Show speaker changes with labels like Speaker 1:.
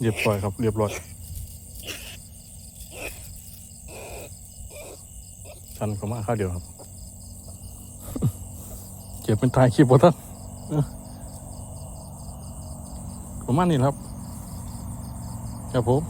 Speaker 1: เรียบร้อยครับ เรียบร้อยชันเขามาข้าวเดียวครับ เก็บเป็นทายคลิปวะท่านอประมาณนี้ครับ ครับผม